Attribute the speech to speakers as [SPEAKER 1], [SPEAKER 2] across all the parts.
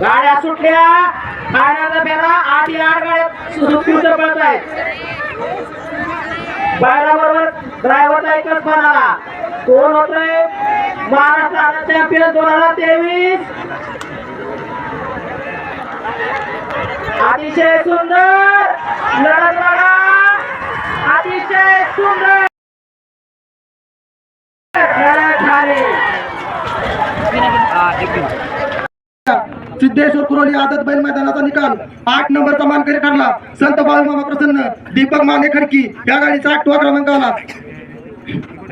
[SPEAKER 1] गाड्या सुटल्या. गाड्याचा फेरा आठ आठ गाड्या सुटून पडत आहेत बरोबर ड्रायव्हरचा एकच म्हणाला कोण होतोय? महाराष्ट्र चॅम्पियन दोन हजार तेवीस. अतिशय सुंदर. लढत बघा. अतिशय सुंदर. लढत झाली.
[SPEAKER 2] सिद्धेश्वर कुरोली आदत बैल मैदानाचा निकाल. आठ नंबर मानकरी ठरला. संत बाळूमामा प्रसन्न दीपक माने खडकी या गाडीचा आठवा क्रमांक आला.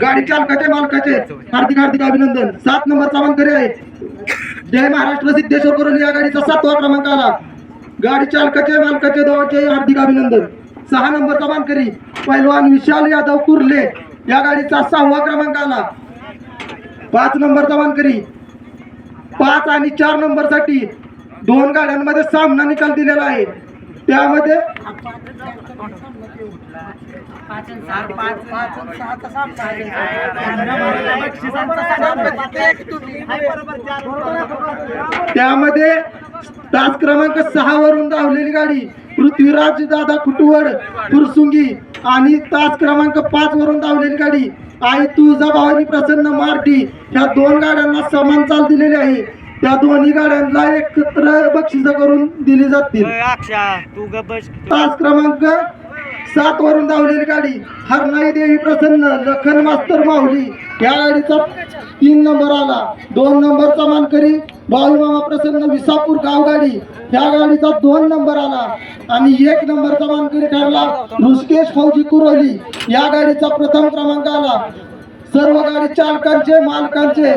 [SPEAKER 2] गाडी चालकाचे मालकाचे. हार्दिक हार्दिक अभिनंदन. सात नंबर मानकरी आहे. जय महाराष्ट्र सिद्धेश्वर कुरोली या गाडीचा सातवा क्रमांक आला. गाडी चालकाचे मालकाचे दोघांचे हार्दिक अभिनंदन. सहा नंबर क्रमांकरी पैलवान विशाल यादव कुर्ले या गाडीचा सहावा क्रमांक आला. पाच नंबर क्रमांकरी पाच आणि चार नंबरसाठी दोन गाड्यांमध्ये सामना निकाल दिलेला आहे. त्यामध्ये त्यामध्ये तास क्रमांक सहा वरून धावलेली गाडी पृथ्वीराज दादा कुटुवड फुरसुंगी. आणि तास क्रमांक पाच वरून धावलेली गाडी. आई तुळजा भवानी प्रसन्न मार्टी ह्या दोन गाड्यांना समान चाल दिलेली आहे. त्या दोन्ही गाड्यांना एकत्र बक्षिस करून दिली जातील. तास क्रमांक सात वरून धावलेली गाडी. हरनाई देवी प्रसन्न लखन मास्तर माहुली या गाडीचा तीन नंबर आला. दोन नंबरचा मानकरी बाळूमामा प्रसन्न विसापूर गावगाडी या गाडीचा दोन नंबर आला. आणि एक नंबरचा मानकरी ठरला ऋषकेश फौजी कुरोली. या गाडीचा प्रथम क्रमांक आला. सर्व गाडी चालकांचे मालकांचे.